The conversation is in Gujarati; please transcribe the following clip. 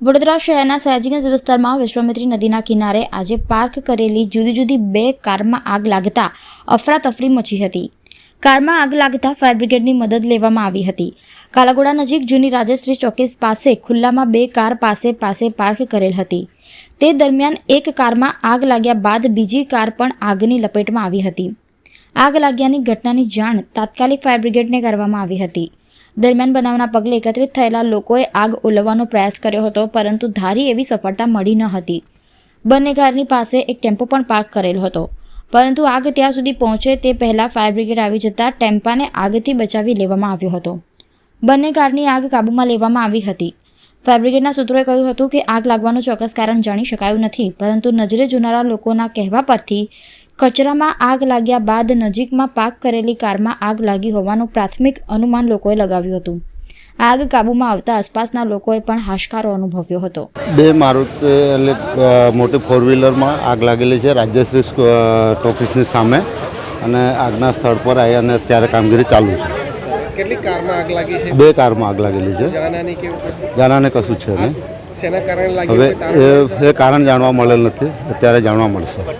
વડોદરા શહેરના સયાજીગંજ વિસ્તારમાં વિશ્વામિત્રી નદીના કિનારે આજે પાર્ક કરેલી જુદી જુદી બે કારમાં આગ લાગતા અફરાતફરી મચી હતી. કારમાં આગ લાગતા ફાયર બ્રિગેડની મદદ લેવામાં આવી હતી. કાલાગોડા નજીક જૂની રાજેશ્રી ચોકીસ પાસે ખુલ્લામાં બે કાર પાસે પાસે પાર્ક કરેલ હતી. તે દરમિયાન એક કારમાં આગ લાગ્યા બાદ બીજી કાર પણ આગની લપેટમાં આવી હતી. આગ લાગ્યાની ઘટનાની જાણ તાત્કાલિક ફાયર બ્રિગેડને કરવામાં આવી હતી. દરમિયાન બનાવના પગલે એકત્રિત થયેલા લોકોએ આગ ઓલવવાનો પ્રયાસ કર્યો હતો, પરંતુ ધારી એવી સફળતા મળી ન હતી. બંને કારની પાસે એક ટેમ્પો પણ પાર્ક કરેલો હતો. પરંતુ આગ ત્યાં સુધી પહોંચે તે પહેલાં ફાયર બ્રિગેડ આવી જતાં ટેમ્પાને આગથી બચાવી લેવામાં આવ્યો હતો. બંને કારની આગ કાબૂમાં લેવામાં આવી હતી. ફાયર સૂત્રોએ કહ્યું હતું કે આગ લાગવાનું ચોક્કસ કારણ જાણી શકાયું નથી, પરંતુ નજરે જોનારા લોકોના કહેવા પરથી કચરામાં આગ લાગ્યા બાદ નજીકમાં પાર્ક કરેલી કારમાં આગ લાગી હોવાનું પ્રાથમિક અનુમાન લોકોએ લગાવ્યું હતું. આગ કાબૂમાં આવતા આસપાસના લોકોએ પણ હાશકારો અનુભવ્યો હતો. બે મારુતિ એટલે મોટી ફોર વ્હીલરમાં આગ લાગેલી છે રાજ્યશ્રી ટોકીસની સામે અને આગના સ્થળ પર આવી અને અત્યારે કામગીરી ચાલુ છે. કેટલી કારમાં આગ લાગી છે? બે કારમાં આગ લાગેલી છે. જાનાની કશું? છે નહીં. શેના કારણે લાગી હવે એ એ કારણ જાણવા મળેલ નથી. અત્યારે જાણવા મળશે.